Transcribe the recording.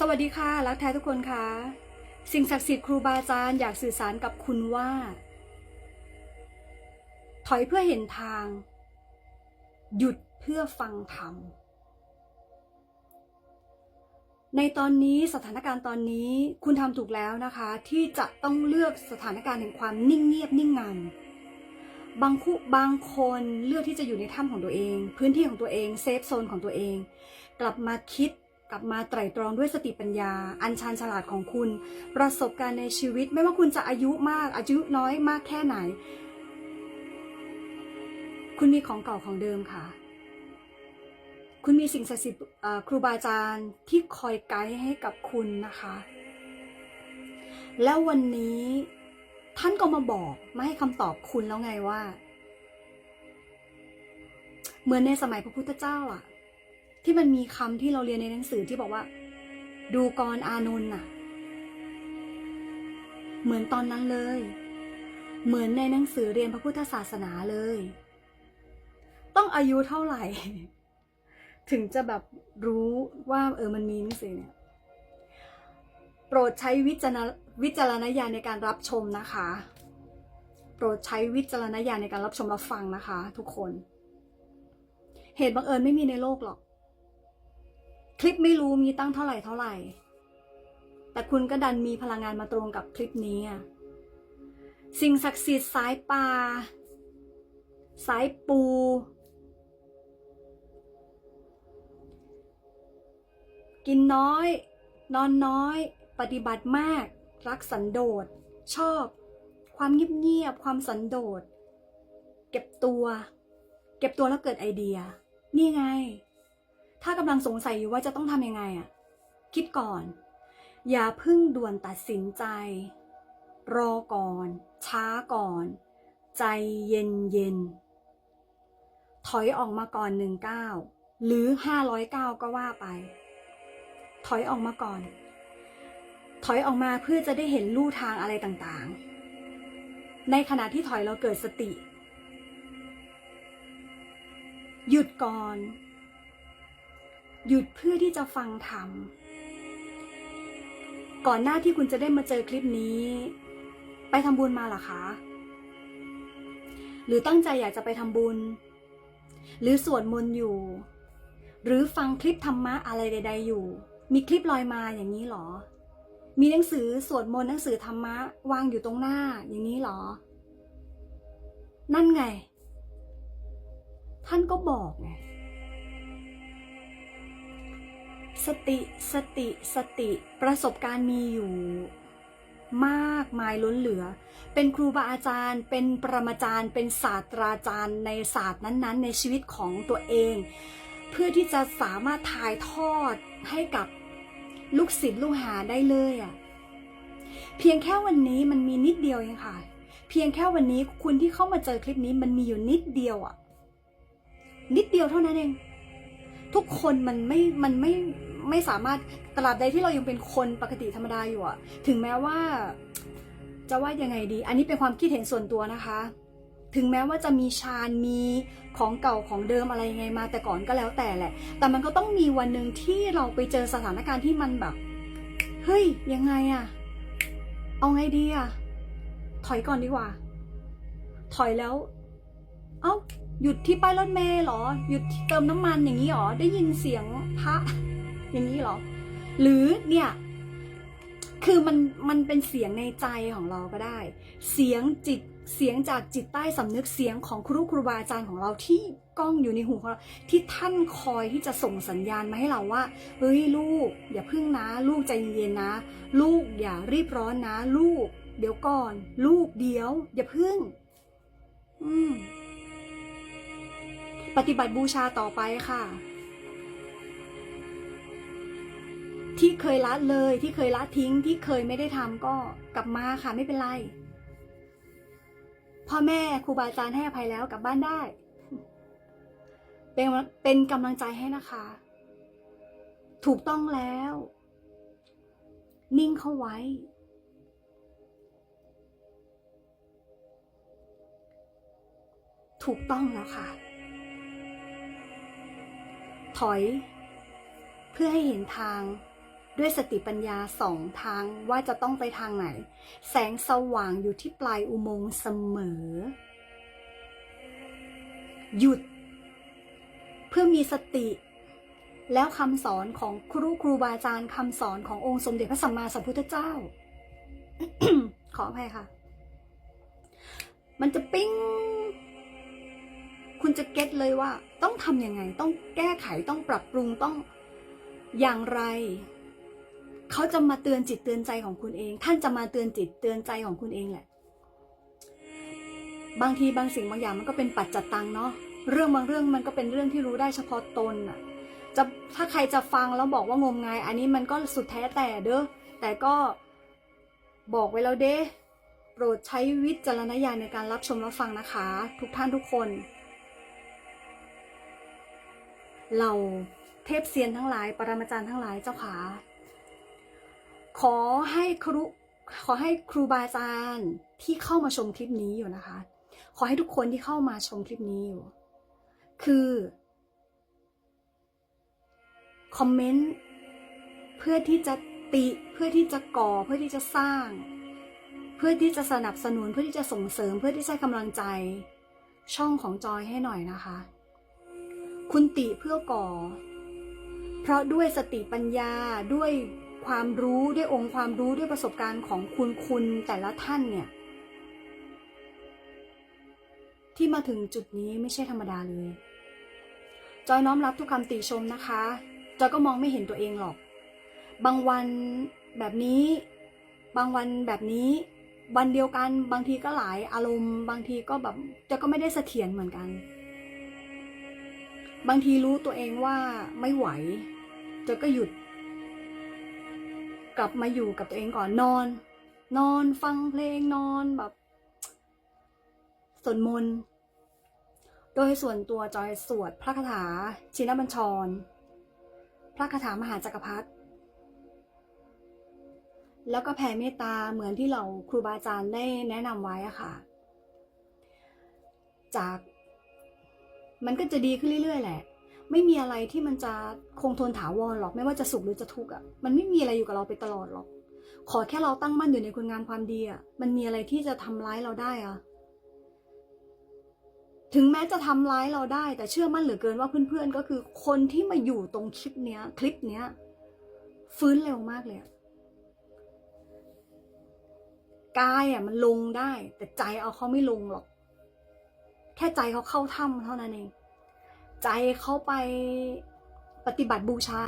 สวัสดีค่ะ รักแท้ทุกคนค่ะ สิ่งศักดิ์สิทธิ์ครูบาอาจารย์อยากสื่อสารกับคุณว่า ถอยเพื่อเห็นทาง หยุดเพื่อฟังธรรม ในตอนนี้สถานการณ์ตอนนี้คุณทำถูกแล้วนะคะ ที่จะต้องเลือกสถานการณ์แห่งความนิ่งเงียบนิ่งงันบางคู่บางคนเลือกที่จะอยู่ในถ้ำของตัวเอง พื้นที่ของตัวเองเซฟโซนของตัวเอง กลับมาคิด กลับมาไตร่ตรองด้วยสติปัญญา อันชาญฉลาดของคุณ ประสบการณ์ในชีวิต ไม่ว่าคุณจะอายุมาก อายุน้อยมากแค่ไหน คุณมีของเก่าของเดิมค่ะ คุณมีสิ่งศักดิ์สิทธิ์ครูบาอาจารย์ที่คอยไกด์ให้กับคุณนะคะ แล้ววันนี้ท่านก็มาบอกมาให้คำตอบคุณแล้วไงว่า เหมือนในสมัยพระพุทธเจ้าอะ ที่มันมีคำที่เราเรียนในหนังสือที่บอกว่า ดูกรอานนท์น่ะ เหมือนตอนนั้นเลย เหมือนในหนังสือเรียนพระพุทธศาสนาเลย ต้องอายุเท่าไหร่ ถึงจะแบบรู้ว่า เออมันมีหนังสือเนี่ย โปรดใช้วิจารณวิจารณญาณในการรับชมนะคะ โปรดใช้วิจารณญาณในการรับชมรับฟังนะคะ ทุกคน เหตุบังเอิญไม่มีในโลกหรอก คลิปไม่รู้มีตั้งเท่าไหร่เท่าไหร่ แต่คุณก็ดันมีพลังงานมาตรงกับคลิปนี้อะสิ่งศักดิ์สิทธิ์สายป่าสายปู กินน้อย นอนน้อย ปฏิบัติมาก รักสันโดษ ชอบ ความเงียบๆความสันโดษ เก็บตัว เก็บตัวแล้วเกิดไอเดีย นี่ไง ถ้ากำลังสงสัยอยู่ว่าจะต้องทำยังไงอะคิดก่อน อย่าพึ่งด่วนตัดสินใจ รอก่อน ช้าก่อน ใจเย็นเย็น ถอยออกมาก่อนหนึ่งเก้าหรือห้าร้อยเก้าก็ว่าไป ถอยออกมาก่อน ถอยออกมาเพื่อจะได้เห็นลู่ทางอะไรต่างๆ ในขณะที่ถอยเราเกิดสติ หยุดก่อน หยุดเพื่อที่จะฟังธรรม ก่อนหน้าที่คุณจะได้มาเจอคลิปนี้ ไปทำบุญมาหรอคะ หรือตั้งใจอยากจะไปทำบุญ หรือสวดมนต์อยู่ หรือฟังคลิปธรรมะอะไรใด ๆ อยู่ มีคลิปลอยมาอย่างนี้หรอ มีหนังสือสวดมนต์หนังสือธรรมะวางอยู่ตรงหน้าอย่างนี้หรอ นั่นไง ท่านก็บอกไง สติสติสติประสบการณ์มีอยู่มากมายล้นเหลือ เป็นครูบาอาจารย์ เป็นปรมาจารย์ เป็นศาสตราจารย์ในศาสตร์นั้นๆ ในชีวิตของตัวเอง เพื่อที่จะสามารถถ่ายทอดให้กับลูกศิษย์ลูกหาได้เลยอะ่ะ เพียงแค่วันนี้มันมีนิดเดียวเองค่ะ เพียงแค่วันนี้คุณที่เข้ามาเจอคลิปนี้มันมีอยู่นิดเดียวอะ่ะ นิดเดียวเท่านั้นเอง ทุกคนมันไม่ มันไม่ ไม่สามารถตราบใดที่เรายังเป็นคนปกติธรรมดาอยู่อะถึงแม้ว่าจะว่ายังไงดี อันนี้เป็นความคิดเห็นส่วนตัวนะคะ ถึงแม้ว่าจะมีฌานมีของเก่าของเดิมอะไรยังไงมาแต่ก่อนก็แล้วแต่แหละ แต่มันก็ต้องมีวันหนึ่งที่เราไปเจอสถานการณ์ที่มันแบบ เฮ้ย ยังไงอะเอาไงดีอะถอยก่อนดีกว่า ถอยแล้ว เอ้าหยุดที่ป้ายรถเมล์เหรอ หยุดเติมน้ำมันอย่างนี้เหรอ ได้ยินเสียงพระ อย่างนี้หรอ หรือเนี่ย คือมันมันเป็นเสียงในใจของเราก็ได้ เสียงจิตเสียงจากจิตใต้สำนึกเสียงของครูครูบาอาจารย์ของเราที่ก้องอยู่ในหูของเราที่ท่านคอยที่จะส่งสัญญาณมาให้เราว่าเฮ้ยลูก อย่าพึ่งนะ ลูกใจเย็นๆนะ ลูกอย่ารีบร้อนนะ ลูก เดี๋ยวก่อน ลูกเดี๋ยว อย่าพึ่ง อืม ปฏิบัติบูชาต่อไปค่ะ ที่เคยละเลยที่เคยละทิ้งที่เคยไม่ได้ทำก็กลับมาค่ะไม่เป็นไร พ่อแม่ครูบาอาจารย์ให้อภัยแล้วกลับบ้านได้ เป็นเป็นกำลังใจให้นะคะ ถูกต้องแล้ว นิ่งเข้าไว้ ถูกต้องแล้วค่ะ ถอยเพื่อให้เห็นทาง ด้วยสติปัญญาสองทางว่าจะต้องไปทางไหน แสงสว่างอยู่ที่ปลายอุโมงค์เสมอ หยุด เพื่อมีสติ แล้วคำสอนของครูครูบาอาจารย์คำสอนขององค์สมเด็จพระสัมมาสัมพุทธเจ้า ขออภัยค่ะ มันจะปิ้งคุณจะเก็ตเลยว่าต้องทำยังไง ต้องแก้ไขต้องปรับปรุงต้องอย่างไร เขาจะมาเตือนจิตเตือนใจของคุณเอง ท่านจะมาเตือนจิตเตือนใจของคุณเองแหละ บางทีบางสิ่งบางอย่างมันก็เป็นปัจจตังเนาะ เรื่องบางเรื่องมันก็เป็นเรื่องที่รู้ได้เฉพาะตนอะจะถ้าใครจะฟังแล้วบอกว่างมงาย อันนี้มันก็สุดแท้แต่เด้อ แต่ก็บอกไว้แล้วเด้ โปรดใช้วิจารณญาณในการรับชมรับฟังนะคะ ทุกท่านทุกคน เราเทพเซียนทั้งหลาย ปรมาจารย์ทั้งหลายเจ้าขา ขอให้ครูขอให้ครูบาอาจารย์ที่เข้ามาชมคลิปนี้อยู่นะคะ ขอให้ทุกคนที่เข้ามาชมคลิปนี้อยู่ คือคอมเมนต์เพื่อที่จะติเพื่อที่จะก่อเพื่อที่จะสร้าง เพื่อที่จะสนับสนุนเพื่อที่จะส่งเสริมเพื่อที่จะให้กำลังใจ ช่องของจอยให้หน่อยนะคะ คุณติเพื่อก่อ เพราะด้วยสติปัญญาด้วย ความรู้ด้วยองค์ความรู้ด้วยประสบการณ์ของคุณคุณแต่ละท่านเนี่ย ที่มาถึงจุดนี้ไม่ใช่ธรรมดาเลย จอยน้อมรับทุกคำติชมนะคะ จอยก็มองไม่เห็นตัวเองหรอก บางวันแบบนี้ บางวันแบบนี้ วันเดียวกันบางทีก็หลายอารมณ์ บางทีก็แบบจอยก็ไม่ได้เสถียรเหมือนกัน บางทีรู้ตัวเองว่าไม่ไหวจอยก็หยุด กลับมาอยู่กับตัวเองก่อนนอน นอนฟังเพลงนอนแบบสวดมนต์โดยส่วนตัวจอยสวดพระคาถาชินบัญชร พระคาถามหาจักรพรรดิแล้วก็แผ่เมตตาเหมือนที่เราครูบาอาจารย์ได้แนะนำไว้อะค่ะ จาก มันก็จะดีขึ้นเรื่อยๆแหละ ไม่มีอะไรที่มันจะคงทนถาวรหรอกไม่ว่าจะสุขหรือจะทุกข์อะมันไม่มีอะไรอยู่กับเราไปตลอดหรอก ขอแค่เราตั้งมั่นอยู่ในคุณงามความดีอะมันมีอะไรที่จะทำร้ายเราได้อะถึงแม้จะทำร้ายเราได้ แต่เชื่อมั่นเหลือเกินว่าเพื่อนๆก็คือคนที่มาอยู่ตรงคลิปเนี้ย คลิปเนี้ย ฟื้นเร็วมากเลยกายอะมันลงได้ แต่ใจเอาเขาไม่ลงหรอก แค่ใจเขาเข้าถ้ำเท่านั้นเอง ใจเขาไปปฏิบัติบูชา